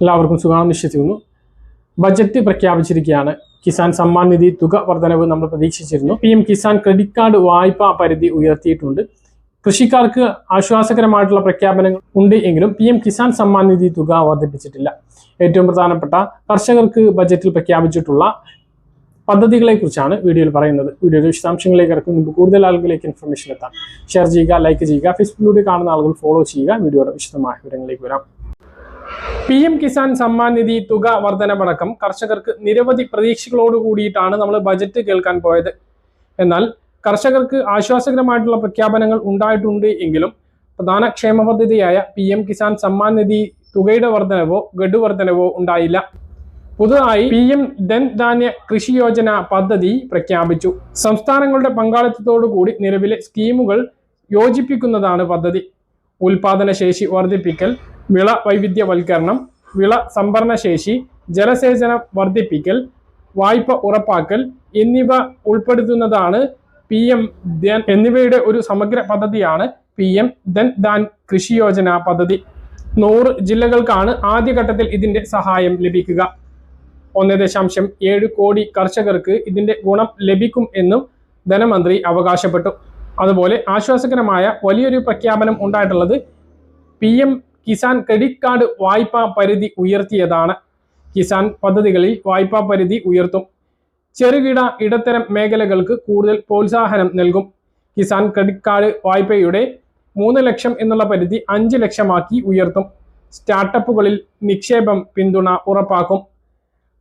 എല്ലാവർക്കും സുഖമാണെന്ന് വിശ്വസിക്കുന്നു ബജറ്റ് പ്രഖ്യാപിച്ചിരിക്കുകയാണ്. കിസാൻ സമ്മാൻ നിധി തുക വർധനവ് നമ്മൾ പ്രതീക്ഷിച്ചിരുന്നു. P M Kisan credit card വായ്പാ പരിധി ഉയർത്തിയിട്ടുണ്ട്. കൃഷിക്കാർക്ക് ആശ്വാസകരമായിട്ടുള്ള പ്രഖ്യാപനങ്ങൾ ഉണ്ട് എങ്കിലും പി എം കിസാൻ സമ്മാൻ നിധി തുക വർദ്ധിപ്പിച്ചിട്ടില്ല ഏറ്റവും പ്രധാനപ്പെട്ട കർഷകർക്ക് ബജറ്റിൽ പ്രഖ്യാപിച്ചിട്ടുള്ള പദ്ധതികളെ കുറിച്ചാണ് വീഡിയോയിൽ പറയുന്നത്. വീഡിയോയുടെ വിശദാംശങ്ങളിലേക്ക് ഇറക്കും. മുമ്പ് കൂടുതൽ ആളുകളിലേക്ക് ഇൻഫർമേഷൻ എത്താം. ഷെയർ ചെയ്യുക ലൈക്ക് ചെയ്യുക. ഫേസ്ബുക്കിലൂടെ കാണുന്ന ആളുകൾ ഫോളോ ചെയ്യുക. വീഡിയോയുടെ വിശദമായ വിവരങ്ങളിലേക്ക് വരാം. പി എം കിസാൻ സമ്മാൻ നിധി തുക വർധനമടക്കം കർഷകർക്ക് നിരവധി പ്രതീക്ഷകളോട് കൂടിയിട്ടാണ് നമ്മൾ ബജറ്റ് കേൾക്കാൻ പോയത്. എന്നാൽ കർഷകർക്ക് ആശ്വാസകരമായിട്ടുള്ള പ്രഖ്യാപനങ്ങൾ ഉണ്ടായിട്ടുണ്ട് എങ്കിലും പ്രധാന ക്ഷേമ പദ്ധതിയായ പി എം കിസാൻ സമ്മാൻ നിധി തുകയുടെ വർധനവോ ഗഡു വർധനവോ ഉണ്ടായില്ല. പുതുതായി പി എം ധൻ ധാന്യ കൃഷി യോജന പദ്ധതി പ്രഖ്യാപിച്ചു. സംസ്ഥാനങ്ങളുടെ പങ്കാളിത്തത്തോടു കൂടി നിലവിലെ സ്കീമുകൾ യോജിപ്പിക്കുന്നതാണ് പദ്ധതി. ഉൽപാദന ശേഷി വർദ്ധിപ്പിക്കൽ വിള വൈവിധ്യവൽക്കരണം വിള സംഭരണ ശേഷി ജലസേചനം വർദ്ധിപ്പിക്കൽ വായ്പ ഉറപ്പാക്കൽ എന്നിവ ഉൾപ്പെടുത്തുന്നതാണ് പി എം ധൻ എന്നിവയുടെ ഒരു സമഗ്ര പദ്ധതിയാണ് പി എം ധൻ ധാൻ കൃഷി യോജന പദ്ധതി. നൂറ് ജില്ലകൾക്കാണ് ആദ്യഘട്ടത്തിൽ ഇതിന്റെ സഹായം ലഭിക്കുക. ഒന്ന് ദശാംശം ഏഴ് കോടി കർഷകർക്ക് ഇതിന്റെ ഗുണം ലഭിക്കും എന്നും ധനമന്ത്രി അവകാശപ്പെട്ടു. അതുപോലെ ആശ്വാസകരമായ വലിയൊരു പ്രഖ്യാപനം ഉണ്ടായിട്ടുള്ളത് P M Kisan credit card വായ്പാ പരിധി ഉയർത്തിയതാണ്. കിസാൻ പദ്ധതികളിൽ വായ്പാ പരിധി ഉയർത്തും. ചെറുകിട ഇടത്തരം മേഖലകൾക്ക് കൂടുതൽ പ്രോത്സാഹനം നൽകും. കിസാൻ ക്രെഡിറ്റ് കാർഡ് വായ്പയുടെ മൂന്ന് ലക്ഷം എന്നുള്ള പരിധി അഞ്ച് ലക്ഷമാക്കി ഉയർത്തും. സ്റ്റാർട്ടപ്പുകളിൽ നിക്ഷേപം പിന്തുണ ഉറപ്പാക്കും.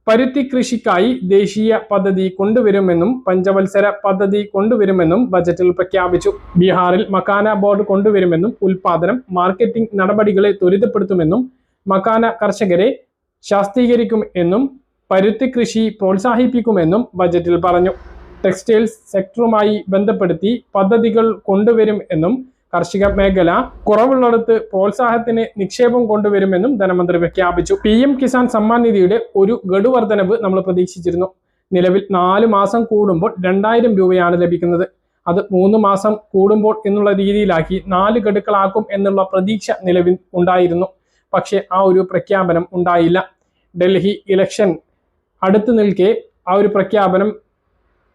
പരുത്തി കൃഷിക്കായി ദേശീയ പദ്ധതി കൊണ്ടുവരുമെന്നും പഞ്ചവത്സര പദ്ധതി കൊണ്ടുവരുമെന്നും ബജറ്റിൽ പ്രഖ്യാപിച്ചു. ബീഹാറിൽ മക്കാന ബോർഡ് കൊണ്ടുവരുമെന്നും ഉൽപാദനം മാർക്കറ്റിംഗ് നടപടികളെ ത്വരിതപ്പെടുത്തുമെന്നും മക്കാന കർഷകരെ ശാസ്ത്രീകരിക്കും എന്നും പരുത്തി കൃഷി പ്രോത്സാഹിപ്പിക്കുമെന്നും ബജറ്റിൽ പറഞ്ഞു. ടെക്സ്റ്റൈൽസ് സെക്ടറുമായി ബന്ധപ്പെടുത്തി പദ്ധതികൾ കൊണ്ടുവരും എന്നും കാർഷിക മേഖല കുറവുള്ളിടത്ത് പ്രോത്സാഹത്തിന് നിക്ഷേപം കൊണ്ടുവരുമെന്നും ധനമന്ത്രി പ്രഖ്യാപിച്ചു. പി എം കിസാൻ സമ്മാൻ നിധിയുടെ ഒരു ഗഡുവർദ്ധനവ് നമ്മൾ പ്രതീക്ഷിച്ചിരുന്നു. നിലവിൽ നാല് മാസം കൂടുമ്പോൾ രണ്ടായിരം രൂപയാണ് ലഭിക്കുന്നത്. അത് മൂന്ന് മാസം കൂടുമ്പോൾ എന്നുള്ള രീതിയിലാക്കി നാല് ഗഡുക്കളാക്കും എന്നുള്ള പ്രതീക്ഷ നിലവിൽ ഉണ്ടായിരുന്നു. പക്ഷേ ആ ഒരു പ്രഖ്യാപനം ഉണ്ടായില്ല. ഡൽഹി ഇലക്ഷൻ അടുത്തു നിൽക്കെ ആ ഒരു പ്രഖ്യാപനം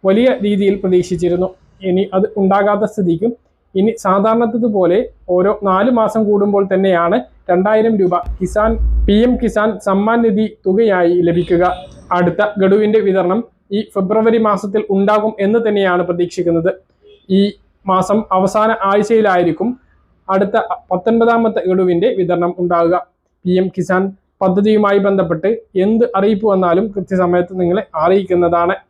വലിയ രീതിയിൽ പ്രതീക്ഷിച്ചിരുന്നു. ഇനി അത് ഉണ്ടാകാത്ത സ്ഥിതിക്കും ഇനി സാധാരണത്തതുപോലെ ഓരോ നാല് മാസം കൂടുമ്പോൾ തന്നെയാണ് രണ്ടായിരം രൂപ കിസാൻ പി എം കിസാൻ സമ്മാൻ നിധി തുകയായി ലഭിക്കുക. അടുത്ത ഗഡുവിന്റെ വിതരണം ഈ ഫെബ്രുവരി മാസത്തിൽ ഉണ്ടാകും എന്ന് തന്നെയാണ് പ്രതീക്ഷിക്കുന്നത്. ഈ മാസം അവസാന ആഴ്ചയിലായിരിക്കും അടുത്ത പത്തൊൻപതാമത്തെ ഗഡുവിന്റെ വിതരണം ഉണ്ടാകുക. പി എം കിസാൻ പദ്ധതിയുമായി ബന്ധപ്പെട്ട് എന്ത് അറിയിപ്പ് വന്നാലും കൃത്യസമയത്ത് നിങ്ങളെ അറിയിക്കുന്നതാണ്.